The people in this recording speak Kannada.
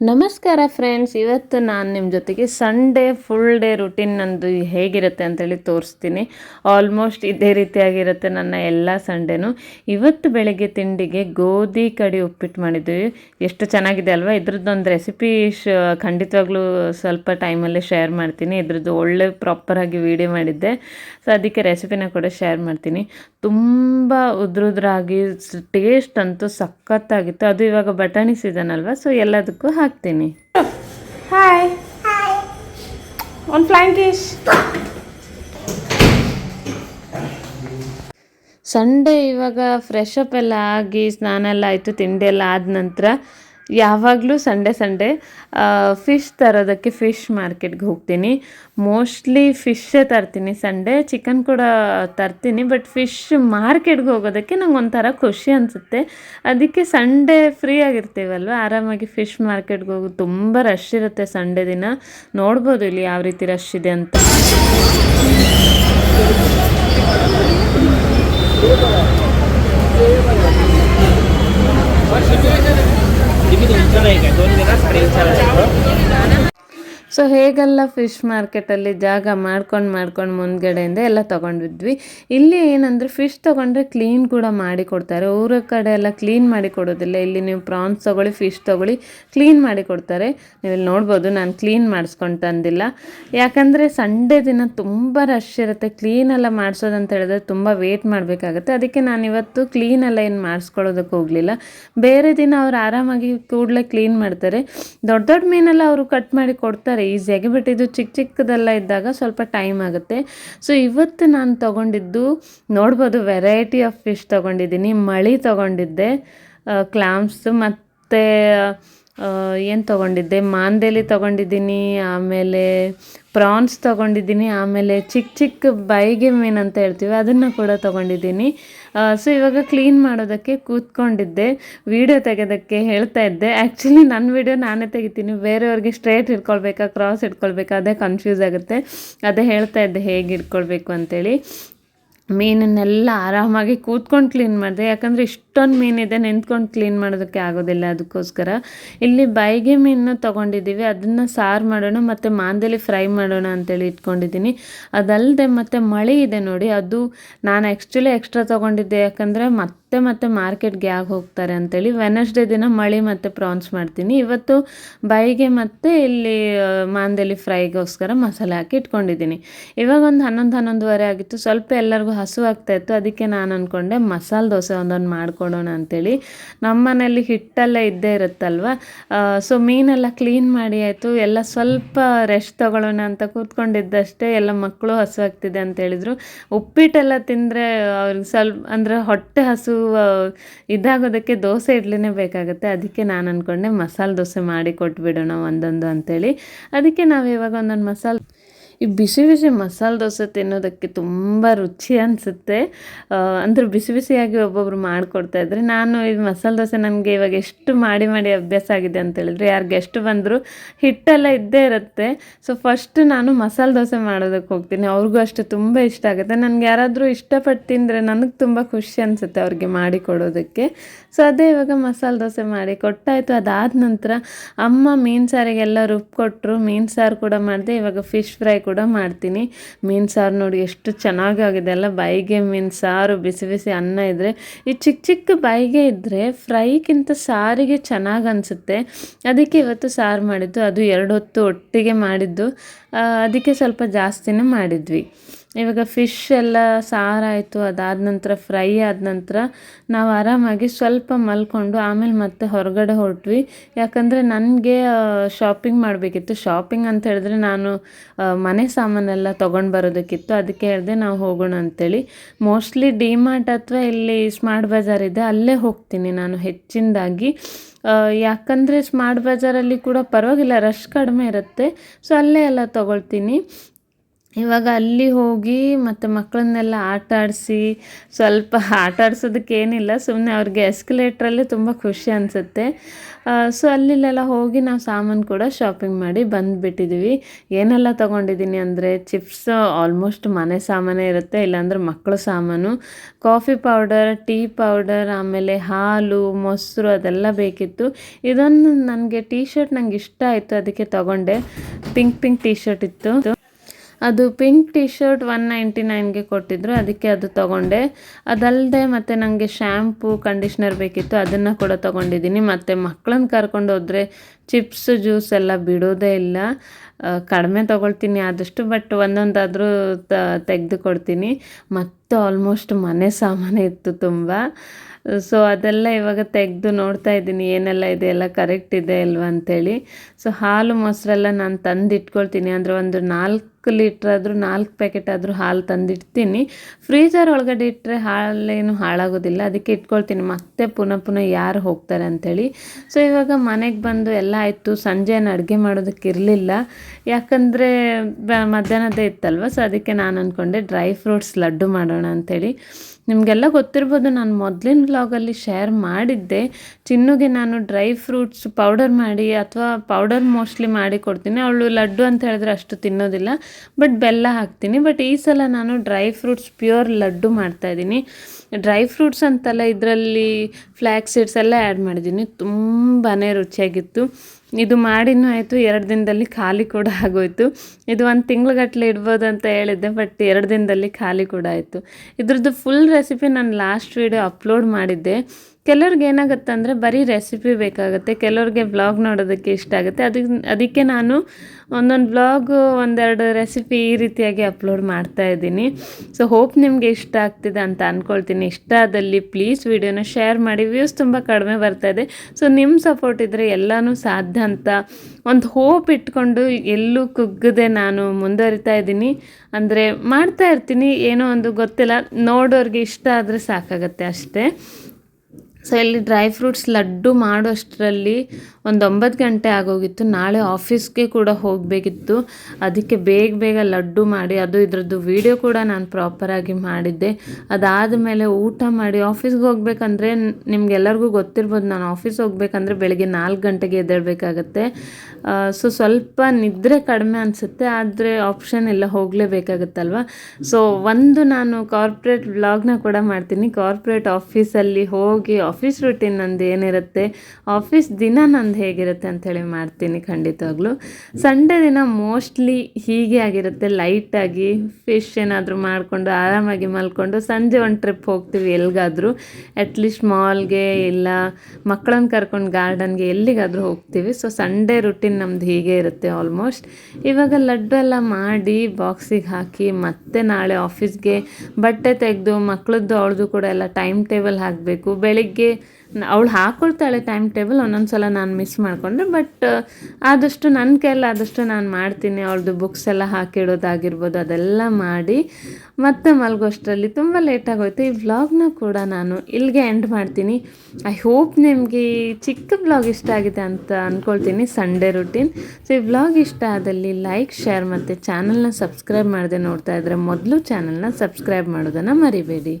ನಮಸ್ಕಾರ ಫ್ರೆಂಡ್ಸ್ ಇವತ್ತು ನಾನು ನಿಮ್ಮ ಜೊತೆಗೆ ಸಂಡೇ ಫುಲ್ ಡೇ ರುಟೀನ್ ನಂದು ಹೇಗಿರುತ್ತೆ ಅಂತೇಳಿ ತೋರಿಸ್ತೀನಿ. ಆಲ್ಮೋಸ್ಟ್ ಇದೇ ರೀತಿಯಾಗಿರುತ್ತೆ ನನ್ನ ಎಲ್ಲ ಸಂಡೇನು ಇವತ್ತು ಬೆಳಗ್ಗೆ ತಿಂಡಿಗೆ ಗೋಧಿ ಕಡಿ ಉಪ್ಪಿಟ್ಟು ಮಾಡಿದ್ದೀವಿ ಎಷ್ಟು ಚೆನ್ನಾಗಿದೆ ಅಲ್ವಾ? ಇದ್ರದ್ದೊಂದು ರೆಸಿಪಿ ಶ, ಖಂಡಿತವಾಗ್ಲೂ ಸ್ವಲ್ಪ ಟೈಮಲ್ಲಿ ಶೇರ್ ಮಾಡ್ತೀನಿ. ಇದ್ರದ್ದು ಒಳ್ಳೆ ಪ್ರಾಪರಾಗಿ ವಿಡಿಯೋ ಮಾಡಿದ್ದೆ. ಸೊ ಅದಕ್ಕೆ ರೆಸಿಪಿನ ಕೂಡ ಶೇರ್ ಮಾಡ್ತೀನಿ. ತುಂಬ ಉದ್ರುದ್ರಾಗಿ ಟೇಸ್ಟ್ ಅಂತೂ ಸಖತ್ತಾಗಿತ್ತು. ಅದು ಇವಾಗ ಬಟಾಣಿ ಸೀಸನ್ ಅಲ್ವಾ? ಸೊ ಎಲ್ಲದಕ್ಕೂ ಹಾಕ್ತೀನಿ. ಹಾಯ್ ಒಂದು ಫ್ಲೈಂಗ್ ಕಿಶ್ ಸಂಡೇ ಇವಾಗ ಫ್ರೆಶ್ ಅಪ್ ಎಲ್ಲ ಆಗಿ ಸ್ನಾನ ಎಲ್ಲ ಆಯಿತು ತಿಂಡಿ ಎಲ್ಲ ಆದ ನಂತರ ಯಾವಾಗಲೂ ಸಂಡೇ ಸಂಡೇ ಫಿಶ್ ತರೋದಕ್ಕೆ ಫಿಶ್ ಮಾರ್ಕೆಟ್ಗೆ ಹೋಗ್ತೀನಿ. ಮೋಸ್ಟ್ಲಿ ಫಿಶ್ಶೇ ತರ್ತೀನಿ. ಸಂಡೇ ಚಿಕನ್ ಕೂಡ ತರ್ತೀನಿ ಬಟ್ ಫಿಶ್ ಮಾರ್ಕೆಟ್ಗೆ ಹೋಗೋದಕ್ಕೆ ನಂಗೆ ಒಂಥರ ಖುಷಿ ಅನಿಸುತ್ತೆ. ಅದಕ್ಕೆ ಸಂಡೇ ಫ್ರೀ ಆಗಿರ್ತೀವಲ್ವ? ಆರಾಮಾಗಿ ಫಿಶ್ ಮಾರ್ಕೆಟ್ಗೆ ಹೋಗೋದು ತುಂಬ ರಶ್ ಇರುತ್ತೆ ಸಂಡೇ ದಿನ. ನೋಡ್ಬೋದು ಇಲ್ಲಿ ಯಾವ ರೀತಿ ರಶ್ ಇದೆ ಅಂತ. किती उंच नाही काय दोन मीटर साडेचार ಸೊ ಹೇಗೆಲ್ಲ ಫಿಶ್ ಮಾರ್ಕೆಟಲ್ಲಿ ಜಾಗ ಮಾಡ್ಕೊಂಡು ಮಾಡ್ಕೊಂಡು ಮುಂದ್ಗಡೆಯಿಂದ ಎಲ್ಲ ತೊಗೊಂಡಿದ್ವಿ. ಇಲ್ಲಿ ಏನಂದರೆ ಫಿಶ್ ತೊಗೊಂಡ್ರೆ ಕ್ಲೀನ್ ಕೂಡ ಮಾಡಿ ಕೊಡ್ತಾರೆ. ಊರ ಕಡೆ ಎಲ್ಲ ಕ್ಲೀನ್ ಮಾಡಿ ಕೊಡೋದಿಲ್ಲ. ಇಲ್ಲಿ ನೀವು ಪ್ರಾನ್ಸ್ ತೊಗೊಳ್ಳಿ ಫಿಶ್ ತೊಗೊಳ್ಳಿ ಕ್ಲೀನ್ ಮಾಡಿ ಕೊಡ್ತಾರೆ. ನೀವು ಇಲ್ಲಿ ನೋಡ್ಬೋದು, ನಾನು ಕ್ಲೀನ್ ಮಾಡಿಸ್ಕೊಂಡು ತಂದಿಲ್ಲ. ಯಾಕಂದರೆ ಸಂಡೇ ದಿನ ತುಂಬ ರಶ್ ಇರುತ್ತೆ. ಕ್ಲೀನ್ ಎಲ್ಲ ಮಾಡಿಸೋದಂತ ಹೇಳಿದ್ರೆ ತುಂಬ ವೇಟ್ ಮಾಡಬೇಕಾಗುತ್ತೆ. ಅದಕ್ಕೆ ನಾನು ಇವತ್ತು ಕ್ಲೀನ್ ಎಲ್ಲ ಏನು ಮಾಡಿಸ್ಕೊಳ್ಳೋದಕ್ಕೆ ಹೋಗಲಿಲ್ಲ. ಬೇರೆ ದಿನ ಅವ್ರು ಆರಾಮಾಗಿ ಕೂಡಲೇ ಕ್ಲೀನ್ ಮಾಡ್ತಾರೆ. ದೊಡ್ಡ ದೊಡ್ಡ ಮೀನೆಲ್ಲ ಅವರು ಕಟ್ ಮಾಡಿ ಕೊಡ್ತಾರೆ. ಈಸಿಯಾಗಿ ಬಟ್ ಇದು ಚಿಕ್ಕ ಚಿಕ್ಕದೆಲ್ಲ ಇದ್ದಾಗ ಸ್ವಲ್ಪ ಟೈಮ್ ಆಗುತ್ತೆ. ಸೊ ಇವತ್ತು ನಾನು ತೊಗೊಂಡಿದ್ದು ನೋಡ್ಬೋದು ವೆರೈಟಿ ಆಫ್ ಫಿಶ್ ತೊಗೊಂಡಿದ್ದೀನಿ. ಮಳಿ ತೊಗೊಂಡಿದ್ದೆ ಕ್ಲಾಮ್ಸ್ ಮತ್ತು ಏನು ತೊಗೊಂಡಿದ್ದೆ? ಮಾಂದೇಲಿ ತೊಗೊಂಡಿದ್ದೀನಿ, ಆಮೇಲೆ ಪ್ರಾನ್ಸ್ ತೊಗೊಂಡಿದ್ದೀನಿ, ಆಮೇಲೆ ಚಿಕ್ಕ ಚಿಕ್ಕ ಬೈಗೆ ಮೀನು ಅಂತ ಹೇಳ್ತೀವಿ, ಅದನ್ನು ಕೂಡ ತೊಗೊಂಡಿದ್ದೀನಿ. ಸೊ ಇವಾಗ ಕ್ಲೀನ್ ಮಾಡೋದಕ್ಕೆ ಕೂತ್ಕೊಂಡಿದ್ದೆ ವಿಡಿಯೋ ತೆಗೆದಕ್ಕೆ ಹೇಳ್ತಾ ಇದ್ದೆ. ಆ್ಯಕ್ಚುಲಿ ನನ್ನ ವಿಡಿಯೋ ನಾನೇ ತೆಗಿತೀನಿ, ಬೇರೆಯವ್ರಿಗೆ ಸ್ಟ್ರೇಟ್ ಇಟ್ಕೊಳ್ಬೇಕಾ ಕ್ರಾಸ್ ಹಿಡ್ಕೊಳ್ಬೇಕಾ, ಅದೇ ಕನ್ಫ್ಯೂಸ್ ಆಗುತ್ತೆ. ಅದೇ ಹೇಳ್ತಾ ಇದ್ದೆ, ಹೇಗೆ ಇಟ್ಕೊಳ್ಬೇಕು ಅಂತೇಳಿ. ಮೀನನ್ನೆಲ್ಲ ಆರಾಮಾಗಿ ಕೂತ್ಕೊಂಡು ಕ್ಲೀನ್ ಮಾಡಿದೆ. ಯಾಕಂದರೆ ಇಷ್ಟೊಂದು ಮೀನಿದೆ ನಿಂತ್ಕೊಂಡು ಕ್ಲೀನ್ ಮಾಡೋದಕ್ಕೆ ಆಗೋದಿಲ್ಲ ಅದಕ್ಕೋಸ್ಕರ. ಇಲ್ಲಿ ಬೈಗೆ ಮೀನು ತೊಗೊಂಡಿದ್ದೀವಿ. ಅದನ್ನು ಸಾರು ಮಾಡೋಣ, ಮತ್ತು ಮಾಂದೇಲಿ ಫ್ರೈ ಮಾಡೋಣ ಅಂತೇಳಿ ಇಟ್ಕೊಂಡಿದ್ದೀನಿ. ಅದಲ್ಲದೆ ಮತ್ತು ಮಳೆ ಇದೆ ನೋಡಿ. ಅದು ನಾನು ಆ್ಯಕ್ಚುಲಿ ಎಕ್ಸ್ಟ್ರಾ ತೊಗೊಂಡಿದ್ದೆ. ಯಾಕಂದರೆ ಮತ್ತೆ ಮತ್ತೆ ಮತ್ತೆ ಮಾರ್ಕೆಟ್ಗೆ ಯಾಕೆ ಹೋಗ್ತಾರೆ ಅಂತೇಳಿ ವೆನಸ್ಡೇ ದಿನ ಮಳೆ ಮತ್ತು ಪ್ರಾನ್ಸ್ ಮಾಡ್ತೀನಿ. ಇವತ್ತು ಬೈಗೆ ಮತ್ತು ಇಲ್ಲಿ ಮಾಂದೇಲಿ ಫ್ರೈಗೋಸ್ಕರ ಮಸಾಲೆ ಹಾಕಿ ಇಟ್ಕೊಂಡಿದ್ದೀನಿ. ಇವಾಗ ಒಂದು ಹನ್ನೊಂದು ಹನ್ನೊಂದುವರೆ ಆಗಿತ್ತು. ಸ್ವಲ್ಪ ಎಲ್ಲರಿಗೂ ಹಸು ಆಗ್ತಾಯಿತ್ತು ಅದಕ್ಕೆ ನಾನು ಅಂದ್ಕೊಂಡೆ ಮಸಾಲೆ ದೋಸೆ ಒಂದೊಂದು ಮಾಡ್ಕೊಡೋಣ ಅಂತೇಳಿ. ನಮ್ಮ ಮನೇಲಿ ಹಿಟ್ಟೆಲ್ಲ ಇದ್ದೇ ಇರುತ್ತಲ್ವ? ಸೊ ಮೀನೆಲ್ಲ ಕ್ಲೀನ್ ಮಾಡಿ ಆಯಿತು. ಎಲ್ಲ ಸ್ವಲ್ಪ ರೆಸ್ಟ್ ತೊಗೊಳ್ಳೋಣ ಅಂತ ಕೂತ್ಕೊಂಡಿದ್ದಷ್ಟೇ ಎಲ್ಲ ಮಕ್ಕಳು ಹಸು ಆಗ್ತಿದೆ ಅಂತ ಹೇಳಿದರು. ಉಪ್ಪಿಟ್ಟೆಲ್ಲ ತಿಂದರೆ ಅವ್ರಿಗೆ ಸ್ವಲ್ಪ ಅಂದರೆ ಹೊಟ್ಟೆ ಹಸು ಇದಾಗೋದಕ್ಕೆ ದೋಸೆ ಇಡ್ಲಿನೇ ಬೇಕಾಗುತ್ತೆ. ಅದಕ್ಕೆ ನಾನು ಅಂದ್ಕೊಂಡೆ ಮಸಾಲೆ ದೋಸೆ ಮಾಡಿ ಕೊಟ್ಬಿಡೋಣ ಒಂದೊಂದು ಅಂತೇಳಿ. ಅದಕ್ಕೆ ನಾವು ಇವಾಗ ಒಂದೊಂದು ಮಸಾಲೆ ಈ ಬಿಸಿ ಬಿಸಿ ಮಸಾಲೆ ದೋಸೆ ತಿನ್ನೋದಕ್ಕೆ ತುಂಬ ರುಚಿ ಅನಿಸುತ್ತೆ. ಅಂದರೆ ಬಿಸಿ ಬಿಸಿಯಾಗಿ ಒಬ್ಬೊಬ್ರು ಮಾಡಿಕೊಡ್ತಾ ಇದ್ರೆ ನಾನು ಈ ಮಸಾಲೆ ದೋಸೆ ನನಗೆ ಇವಾಗ ಎಷ್ಟು ಮಾಡಿ ಮಾಡಿ ಅಭ್ಯಾಸ ಆಗಿದೆ ಅಂತ ಹೇಳಿದ್ರೆ ಯಾರು ಗೆಸ್ಟ್ ಬಂದರೂ ಹಿಟ್ಟೆಲ್ಲ ಇದ್ದೇ ಇರುತ್ತೆ. ಸೊ ಫಸ್ಟ್ ನಾನು ಮಸಾಲೆ ದೋಸೆ ಮಾಡೋದಕ್ಕೆ ಹೋಗ್ತೀನಿ. ಅವ್ರಿಗೂ ಅಷ್ಟು ತುಂಬ ಇಷ್ಟ ಆಗುತ್ತೆ. ನನಗೆ ಯಾರಾದರೂ ಇಷ್ಟಪಟ್ಟು ತಿಂದರೆ ನನಗೆ ತುಂಬ ಖುಷಿ ಅನಿಸುತ್ತೆ ಅವ್ರಿಗೆ ಮಾಡಿ ಕೊಡೋದಕ್ಕೆ. ಸೊ ಅದೇ ಇವಾಗ ಮಸಾಲೆ ದೋಸೆ ಮಾಡಿ ಕೊಟ್ಟಾಯಿತು. ಅದಾದ ನಂತರ ಅಮ್ಮ ಮೀನು ಸಾರಿಗೆಲ್ಲ ರುಬ್ಕೊಟ್ರು. ಮೀನು ಸಾರು ಕೂಡ ಮಾಡಿದೆ. ಇವಾಗ ಫಿಶ್ ಫ್ರೈ ಕೂಡ ಮಾಡ್ತೀನಿ. ಮೀನು ಸಾರು ನೋಡಿ ಎಷ್ಟು ಚೆನ್ನಾಗಿ ಆಗಿದೆ ಅಲ್ಲ. ಬಾಯಿಗೆ ಮೀನು ಸಾರು, ಬಿಸಿ ಬಿಸಿ ಅನ್ನ ಇದ್ದರೆ ಈ ಚಿಕ್ಕ ಚಿಕ್ಕ ಬಾಯಿಗೆ ಇದ್ದರೆ ಫ್ರೈಗಿಂತ ಸಾರಿಗೆ ಚೆನ್ನಾಗಿ ಅನಿಸುತ್ತೆ. ಅದಕ್ಕೆ ಇವತ್ತು ಸಾರು ಮಾಡಿದ್ದು. ಅದು ಎರಡು ಹೊತ್ತು ಒಟ್ಟಿಗೆ ಮಾಡಿದ್ದು. ಅದಕ್ಕೆ ಸ್ವಲ್ಪ ಜಾಸ್ತಿನೇ ಮಾಡಿದ್ವಿ. ಇವಾಗ ಫಿಶ್ ಎಲ್ಲ ಸಾರಾಯಿತು ಅದಾದ ನಂತರ ಫ್ರೈ ಆದ ನಂತರ ನಾವು ಆರಾಮಾಗಿ ಸ್ವಲ್ಪ ಮಲ್ಕೊಂಡು ಆಮೇಲೆ ಮತ್ತೆ ಹೊರಗಡೆ ಹೊರಟ್ವಿ. ಯಾಕಂದರೆ ನನಗೆ ಶಾಪಿಂಗ್ ಮಾಡಬೇಕಿತ್ತು. ಶಾಪಿಂಗ್ ಅಂತ ಹೇಳಿದ್ರೆ ನಾನು ಮನೆ ಸಾಮಾನೆಲ್ಲ ತೊಗೊಂಡು ಬರೋದಕ್ಕಿತ್ತು. ಅದಕ್ಕೆ ಹೇಳಿದೆ ನಾವು ಹೋಗೋಣ ಅಂತೇಳಿ. ಮೋಸ್ಟ್ಲಿ ಡಿಮಾರ್ಟ್ ಅಥವಾ ಇಲ್ಲಿ ಸ್ಮಾರ್ಟ್ ಬಜಾರ್ ಇದೆ. ಅಲ್ಲೇ ಹೋಗ್ತೀನಿ ನಾನು ಹೆಚ್ಚಿನದಾಗಿ. ಯಾಕಂದರೆ ಸ್ಮಾರ್ಟ್ ಬಜಾರಲ್ಲಿ ಕೂಡ ಪರವಾಗಿಲ್ಲ ರಶ್ ಕಡಿಮೆ ಇರುತ್ತೆ. ಸೊ ಅಲ್ಲೇ ಎಲ್ಲ ತೊಗೊಳ್ತೀನಿ. ಇವಾಗ ಅಲ್ಲಿ ಹೋಗಿ ಮತ್ತು ಮಕ್ಕಳನ್ನೆಲ್ಲ ಆಟ ಆಡಿಸಿ ಸ್ವಲ್ಪ ಆಟ ಆಡಿಸೋದಕ್ಕೇನಿಲ್ಲ ಸುಮ್ಮನೆ ಅವ್ರಿಗೆ ಎಸ್ಕಲೇಟ್ರಲ್ಲೇ ತುಂಬ ಖುಷಿ ಅನಿಸುತ್ತೆ. ಸೊ ಅಲ್ಲಿಲ್ಲೆಲ್ಲ ಹೋಗಿ ನಾವು ಸಾಮಾನು ಕೂಡ ಶಾಪಿಂಗ್ ಮಾಡಿ ಬಂದುಬಿಟ್ಟಿದ್ವಿ. ಏನೆಲ್ಲ ತೊಗೊಂಡಿದ್ದೀನಿ ಅಂದರೆ ಚಿಪ್ಸ್ ಆಲ್ಮೋಸ್ಟ್ ಮನೆ ಸಾಮಾನೇ ಇರುತ್ತೆ, ಇಲ್ಲಾಂದ್ರೆ ಮಕ್ಕಳ ಸಾಮಾನು. ಕಾಫಿ ಪೌಡರ್ ಟೀ ಪೌಡರ್ ಆಮೇಲೆ ಹಾಲು, ಮೊಸರು ಅದೆಲ್ಲ ಬೇಕಿತ್ತು. ಇದೊಂದು ನನಗೆ ಟೀ ಶರ್ಟ್ ನಂಗೆ ಇಷ್ಟ ಆಯಿತು, ಅದಕ್ಕೆ ತೊಗೊಂಡೆ. ಪಿಂಕ್ ಪಿಂಕ್ ಟೀ ಶರ್ಟ್ ಇತ್ತು. ಅದು pink T shirt one ninety ನೈನ್ಗೆ ಕೊಟ್ಟಿದ್ರು, ಅದಕ್ಕೆ ಅದು ತೊಗೊಂಡೆ. ಅದಲ್ಲದೆ ಮತ್ತು ನನಗೆ ಶ್ಯಾಂಪು ಕಂಡೀಷ್ನರ್ ಬೇಕಿತ್ತು, ಅದನ್ನು ಕೂಡ ತೊಗೊಂಡಿದ್ದೀನಿ. ಮತ್ತು ಮಕ್ಕಳನ್ನ ಕರ್ಕೊಂಡು ಹೋದರೆ ಚಿಪ್ಸ್ ಜ್ಯೂಸ್ ಎಲ್ಲ ಬಿಡೋದೇ ಇಲ್ಲ. ಕಡಿಮೆ ತೊಗೊಳ್ತೀನಿ ಆದಷ್ಟು ಬಟ್ ಒಂದೊಂದಾದರೂ ತೆಗೆದು ಕೊಡ್ತೀನಿ ಮತ್ತು ಆಲ್ಮೋಸ್ಟ್ ಮನೆ ಸಾಮಾನು ಇತ್ತು ತುಂಬ. ಸೊ ಅದೆಲ್ಲ ಇವಾಗ ತೆಗೆದು ನೋಡ್ತಾ ಇದ್ದೀನಿ, ಏನೆಲ್ಲ ಇದೆ, ಎಲ್ಲ ಕರೆಕ್ಟ್ ಇದೆ ಅಲ್ವಾ ಅಂಥೇಳಿ ಸೊ ಹಾಲು ಮೊಸರೆಲ್ಲ ನಾನು ತಂದು ಇಟ್ಕೊಳ್ತೀನಿ ಅಂದರೆ ಒಂದು ನಾಲ್ಕು ಲೀಟ್ರ್ ಆದರೂ ನಾಲ್ಕು ಪ್ಯಾಕೆಟ್ ಆದರೂ ಹಾಲು ತಂದಿಡ್ತೀನಿ. ಫ್ರೀಜರ್ ಒಳಗಡೆ ಇಟ್ಟರೆ ಹಾಲೇನು ಹಾಳಾಗೋದಿಲ್ಲ. ಅದಕ್ಕೆ ಇಟ್ಕೊಳ್ತೀನಿ. ಮತ್ತೆ ಪುನಃ ಪುನಃ ಯಾರು ಹೋಗ್ತಾರೆ ಅಂಥೇಳಿ ಸೊ ಇವಾಗ ಮನೆಗೆ ಬಂದು ಎಲ್ಲ ಆಯಿತು. ಸಂಜೆನ ಅಡುಗೆ ಮಾಡೋದಕ್ಕೆ ಇರಲಿಲ್ಲ. ಯಾಕಂದರೆ ಮಧ್ಯಾಹ್ನದೇ ಇತ್ತಲ್ವ? ಸೊ ಅದಕ್ಕೆ ನಾನು ಅಂದ್ಕೊಂಡೆ ಡ್ರೈ ಫ್ರೂಟ್ಸ್ ಲಡ್ಡು ಮಾಡೋಣ ಅಂಥೇಳಿ ನಿಮಗೆಲ್ಲ ಗೊತ್ತಿರ್ಬೋದು, ನಾನು ಮೊದಲಿನ ವ್ಲಾಗಲ್ಲಿ ಶೇರ್ ಮಾಡಿದ್ದೆ. ಚಿನ್ನುಗೆ ನಾನು ಡ್ರೈ ಫ್ರೂಟ್ಸ್ ಪೌಡರ್ ಮಾಡಿ ಅಥವಾ ಪೌಡರ್ ಮೋಸ್ಟ್ಲಿ ಮಾಡಿ ಕೊಡ್ತೀನಿ. ಅವಳು ಲಡ್ಡು ಅಂತ ಹೇಳಿದ್ರೆ ಅಷ್ಟು ತಿನ್ನೋದಿಲ್ಲ. ಬಟ್ ಬೆಲ್ಲ ಹಾಕ್ತೀನಿ. ಬಟ್ ಈ ಸಲ ನಾನು ಡ್ರೈ ಫ್ರೂಟ್ಸ್, ಪ್ಯೂರ್ ಲಡ್ಡು ಮಾಡ್ತಾಯಿದ್ದೀನಿ ಡ್ರೈ ಫ್ರೂಟ್ಸ್ ಅಂತಲ್ಲ ಇದರಲ್ಲಿ ಫ್ಲ್ಯಾಕ್ ಸೀಡ್ಸ್ ಎಲ್ಲ ಆ್ಯಡ್ ಮಾಡಿದ್ದೀನಿ. ತುಂಬಾ ರುಚಿಯಾಗಿತ್ತು. ಇದು ಮಾಡಿನೂ ಆಯಿತು, ಎರಡು ದಿನದಲ್ಲಿ ಖಾಲಿ ಕೂಡ ಆಗೋಯ್ತು. ಇದು ಒಂದು ತಿಂಗ್ಳುಗಟ್ಟಲೆ ಇಡ್ಬೋದು ಅಂತ ಹೇಳಿದ್ದೆ, ಬಟ್ ಎರಡು ದಿನದಲ್ಲಿ ಖಾಲಿ ಕೂಡ ಆಯಿತು. ಇದ್ರದ್ದು ಫುಲ್ ರೆಸಿಪಿ ನಾನು ಲಾಸ್ಟ್ ವೀಡಿಯೋ ಅಪ್ಲೋಡ್ ಮಾಡಿದ್ದೆ. ಕೆಲವ್ರಿಗೆ ಏನಾಗುತ್ತೆ ಅಂದರೆ ಬರೀ ರೆಸಿಪಿ ಬೇಕಾಗುತ್ತೆ, ಕೆಲವ್ರಿಗೆ ಬ್ಲಾಗ್ ನೋಡೋದಕ್ಕೆ ಇಷ್ಟ ಆಗುತ್ತೆ. ಅದಕ್ಕೆ ಅದಕ್ಕೆ ನಾನು ಒಂದೊಂದು ಬ್ಲಾಗ್ ಒಂದೆರಡು ರೆಸಿಪಿ ಈ ರೀತಿಯಾಗಿ ಅಪ್ಲೋಡ್ ಮಾಡ್ತಾ ಇದ್ದೀನಿ. ಸೊ ಹೋಪ್ ನಿಮಗೆ ಇಷ್ಟ ಆಗ್ತಿದೆ ಅಂತ ಅಂದ್ಕೊಳ್ತೀನಿ ಇಷ್ಟ ಆದಲ್ಲಿ ಪ್ಲೀಸ್ ವಿಡಿಯೋನ ಶೇರ್ ಮಾಡಿ. ವ್ಯೂಸ್ ತುಂಬ ಕಡಿಮೆ ಬರ್ತಾ ಇದೆ. ಸೊ ನಿಮ್ಮ ಸಪೋರ್ಟ್ ಇದ್ದರೆ ಎಲ್ಲನೂ ಸಾಧ್ಯ ಅಂತ ಒಂದು ಹೋಪ್ ಇಟ್ಕೊಂಡು ಎಲ್ಲೂ ಕುಗ್ಗದೆ ನಾನು ಮುಂದುವರಿತಾ ಇದ್ದೀನಿ. ಅಂದರೆ ಮಾಡ್ತಾ ಇರ್ತೀನಿ. ಏನೋ ಒಂದು ಗೊತ್ತಿಲ್ಲ. ನೋಡೋರಿಗೆ ಇಷ್ಟ ಆದರೆ ಸಾಕಾಗತ್ತೆ ಅಷ್ಟೇ. ಸೊ ಇಲ್ಲಿ ಡ್ರೈ ಫ್ರೂಟ್ಸ್ ಲಡ್ಡು ಮಾಡೋಷ್ಟರಲ್ಲಿ ಒಂದು ಒಂಬತ್ತು ಗಂಟೆ ಆಗೋಗಿತ್ತು. ನಾಳೆ ಆಫೀಸ್ಗೆ ಕೂಡ ಹೋಗಬೇಕಿತ್ತು. ಅದಕ್ಕೆ ಬೇಗ ಬೇಗ ಲಡ್ಡು ಮಾಡಿ, ಅದು ಇದರದ್ದು ವಿಡಿಯೋ ಕೂಡ ನಾನು ಪ್ರಾಪರಾಗಿ ಮಾಡಿದ್ದೆ. ಅದಾದ ಮೇಲೆ ಊಟ ಮಾಡಿ ಆಫೀಸ್ಗೆ ಹೋಗ್ಬೇಕಂದ್ರೆ ನಿಮ್ಗೆಲ್ಲರಿಗೂ ಗೊತ್ತಿರ್ಬೋದು, ನಾನು ಆಫೀಸ್ ಹೋಗ್ಬೇಕಂದ್ರೆ ಬೆಳಗ್ಗೆ ನಾಲ್ಕು ಗಂಟೆಗೆ ಎದ್ದೇಳಬೇಕಾಗತ್ತೆ. ಸೊ ಸ್ವಲ್ಪ ನಿದ್ರೆ ಕಡಿಮೆ ಅನಿಸುತ್ತೆ, ಆದರೆ ಆಪ್ಷನ್ ಎಲ್ಲ ಹೋಗಲೇಬೇಕಾಗತ್ತಲ್ವ? ಸೊ ಒಂದು ನಾನು ಕಾರ್ಪೊರೇಟ್ ವ್ಲಾಗ್ನ ಕೂಡ ಮಾಡ್ತೀನಿ. ಕಾರ್ಪೊರೇಟ್ ಆಫೀಸಲ್ಲಿ ಹೋಗಿ ರೂಟೀನ್ ನಂದು ಏನಿರುತ್ತೆ? ಆಫೀಸ್ ದಿನ ನಂದು ಹೇಗಿರುತ್ತೆ ಅಂಥೇಳಿ ಮಾಡ್ತೀನಿ ಖಂಡಿತವಾಗ್ಲೂ. ಸಂಡೇ ದಿನ ಮೋಸ್ಟ್ಲಿ ಹೀಗೆ ಆಗಿರುತ್ತೆ. ಲೈಟಾಗಿ ಫಿಶ್ ಏನಾದರೂ ಮಾಡಿಕೊಂಡು, ಆರಾಮಾಗಿ ಮಲ್ಕೊಂಡು, ಸಂಜೆ ಒಂದು ಟ್ರಿಪ್ ಹೋಗ್ತೀವಿ ಎಲ್ಲಿಗಾದರೂ ಅಟ್ಲೀಸ್ಟ್ ಮಾಲ್ಗೆ ಇಲ್ಲ ಮಕ್ಕಳನ್ನ ಕರ್ಕೊಂಡು ಗಾರ್ಡನ್ಗೆ ಎಲ್ಲಿಗಾದರೂ ಹೋಗ್ತೀವಿ. ಸೊ ಸಂಡೇ ರುಟೀನ್ ನಮ್ದು ಹೀಗೆ ಇರುತ್ತೆ ಆಲ್ಮೋಸ್ಟ್ ಇವಾಗ ಲಡ್ಡು ಎಲ್ಲ ಮಾಡಿ ಬಾಕ್ಸಿಗೆ ಹಾಕಿ ಮತ್ತೆ ನಾಳೆ ಆಫೀಸ್ಗೆ ಬಟ್ಟೆ ತೆಗೆದು ಮಕ್ಕಳದ್ದು ಅವಳದು ಕೂಡ ಎಲ್ಲ ಟೈಮ್ ಟೇಬಲ್ ಹಾಕಬೇಕು. ಬೆಳಿಗ್ಗೆ ಅವಳು ಹಾಕ್ಕೊಳ್ತಾಳೆ ಟೈಮ್ ಟೇಬಲ್ ಒಂದೊಂದು ಸಲ ನಾನು ಮಿಸ್ ಮಾಡಿಕೊಂಡೆ. ಬಟ್ ಆದಷ್ಟು ನನ್ನ ಕೈಯಲ್ಲಿ ಆದಷ್ಟು ನಾನು ಮಾಡ್ತೀನಿ. ಅವಳದು ಬುಕ್ಸ್ ಎಲ್ಲ ಹಾಕಿಡೋದಾಗಿರ್ಬೋದು, ಅದೆಲ್ಲ ಮಾಡಿ ಮತ್ತೆ ಮಲಗೋಷ್ಟರಲ್ಲಿ ತುಂಬ ಲೇಟಾಗೋಯ್ತು ಈ ವ್ಲಾಗ್ನ ಕೂಡ ನಾನು ಇಲ್ಲಿಗೆ ಎಂಡ್ ಮಾಡ್ತೀನಿ. ಐ ಹೋಪ್ ನಿಮಗೆ ಚಿಕ್ಕ ವ್ಲಾಗ್ ಇಷ್ಟ ಆಗಿದೆ ಅಂತ ಅಂದ್ಕೊಳ್ತೀನಿ ಸಂಡೇ ರುಟೀನ್ ಸೊ ಈ ವ್ಲಾಗ್ ಇಷ್ಟ ಆದಲ್ಲಿ ಲೈಕ್ ಶೇರ್ ಮತ್ತು ಚಾನಲ್ನ ಸಬ್ಸ್ಕ್ರೈಬ್ ಮಾಡದೆ ನೋಡ್ತಾ ಇದ್ದರೆ ಮೊದಲು ಚಾನಲ್ನ ಸಬ್ಸ್ಕ್ರೈಬ್ ಮಾಡೋದನ್ನು ಮರಿಬೇಡಿ.